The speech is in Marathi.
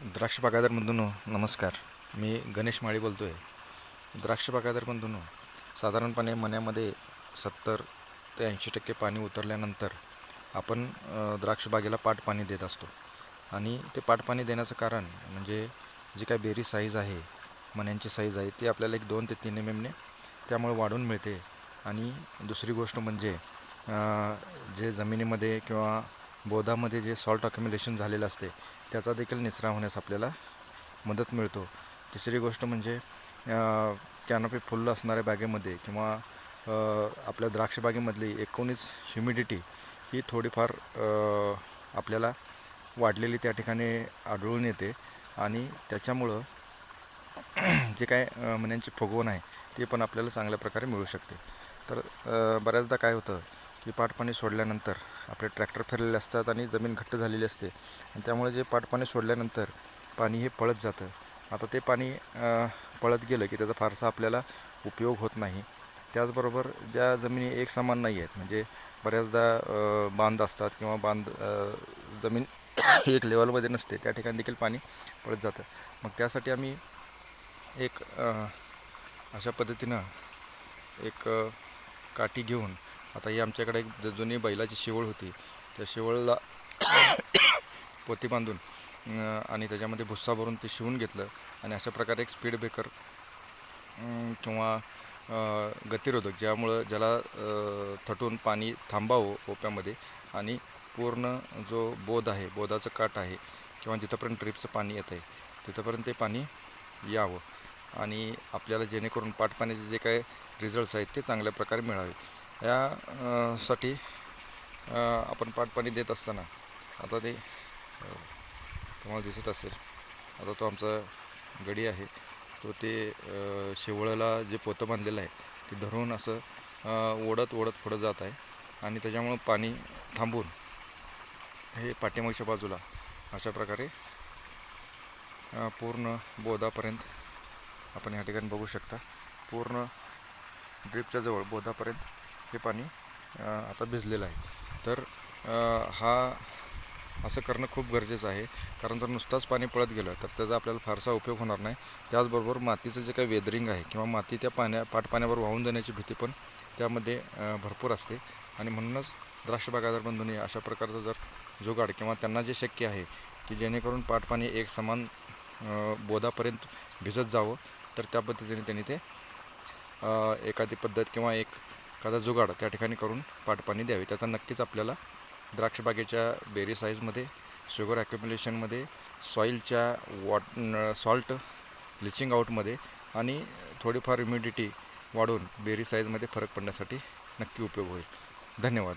द्राक्ष बागायदार नमस्कार. मी गणेश माळी बोलतो आहे द्राक्ष बागायदार साधारणपणे मण्यामध्ये सत्तर ते ऐंशी टक्के पाणी उतरल्यानंतर आपण द्राक्षबागेला द्राक्ष बागेला पाट पाणी देत असतो. आणि ते पाट पाणी देण्याचं कारण म्हणजे जी काय बेरी साईज आहे मण्यांची साईज आहे ती आपल्याला एक दोन ते तीन एम एमने त्यामुळे वाढून मिळते. आणि दुसरी गोष्ट म्हणजे जे जमिनीमध्ये किंवा बोधामध्ये जे सॉल्ट अक्युम्युलेशन झालेलं असते त्याचा देखील निचरा होण्यास आपल्याला मदत मिळतो. तिसरी गोष्ट म्हणजे कॅनोपी फुल्ल असणाऱ्या बागेमध्ये किंवा आपल्या द्राक्ष बागेमधली एकोणीस ह्युमिडिटी ही थोडीफार आपल्याला वाढलेली त्या ठिकाणी आढळून येते. आणि त्याच्यामुळं जे काय म्हण्यांची मण्यांची फुगवण आहे ते पण आपल्याला चांगल्या प्रकारे मिळू शकते. तर बऱ्याचदा काय होतं की पाटपाणी सोडल्यानंतर आपले ट्रॅक्टर फिरलेले असतात आणि जमीन घट्ट झालेली असते. आणि त्यामुळे जे पाटपाणी सोडल्यानंतर पाणी हे पळत जातं. आता ते पाणी पळत गेलं की त्याचा फारसा आपल्याला उपयोग होत नाही. त्याचबरोबर ज्या जमिनी एक समान नाही आहेत म्हणजे बऱ्याचदा बांध असतात किंवा बांध जमीन एक लेवलमध्ये नसते त्या ठिकाणी देखील पाणी पळत जातं. मग त्यासाठी आम्ही एक अशा पद्धतीनं एक काठी घेऊन आता ही आमच्याकडे एक ज- जुनी बैलाची शिवळ होती. त्या शिवळला पोती बांधून आणि त्याच्यामध्ये भुस्सा भरून ते शिवून घेतलं. आणि अशा प्रकारे एक स्पीड ब्रेकर किंवा गतिरोधक ज्यामुळं ज्याला थटून पाणी थांबावं ओप्यामध्ये आणि पूर्ण जो बोध आहे बोधाचं काठ आहे किंवा जिथंपर्यंत ड्रिपचं पाणी येतं आहे तिथंपर्यंत ते पाणी यावं. आणि आपल्याला जेणेकरून पाटपाण्याचे जे काय रिझल्ट्स आहेत ते चांगल्या प्रकारे मिळावेत या साठी आपण पाटपाणी देत असताना आता ते तुम्हाला दिसत असेल. आता तो आमचा गडी आहे. तो ते शेवळ्याला शेवळाला जे पोतं बांधलेलं आहे ते धरून असं ओढत ओढत पुढं जात आहे. आणि त्याच्यामुळं पाणी थांबून हे पाठीमागच्या बाजूला अशा प्रकारे पूर्ण बोधापर्यंत आपण या ठिकाणी बघू शकता. पूर्ण ड्रिपच्या जवळ बोधापर्यंत हे पाणी आता भिजलेलं आहे. तर हा असं करणं खूप गरजेचं आहे. कारण जर नुसताच पाणी पळत गेलं तर त्याचा आपल्याला फारसा उपयोग होणार नाही. त्याचबरोबर मातीचं जे काही वेदरिंग आहे किंवा माती त्या पाण्या पाटपाण्यावर वाहून जाण्याची भीती पण त्यामध्ये भरपूर असते. आणि म्हणूनच द्राक्ष बागायदार बंधूंनी अशा प्रकारचं जर जुगाड किंवा त्यांना जे शक्य आहे की जेणेकरून पाटपाणी एक समान बोधापर्यंत भिजत जावं तर त्या पद्धतीने त्यांनी ते एखादी पद्धत किंवा एक एखादा जुगाड त्या ठिकाणी करून पाटपाणी द्यावे. त्याचा नक्कीच आपल्याला द्राक्षबागेच्या बेरी साईजमध्ये शुगर ॲक्युम्युलेशनमध्ये सॉईलच्या वॉट सॉल्ट ब्लिचिंग आउटमध्ये आणि थोडीफार ह्युमिडिटी वाढून बेरी साईजमध्ये फरक पडण्यासाठी नक्की उपयोग होईल. धन्यवाद.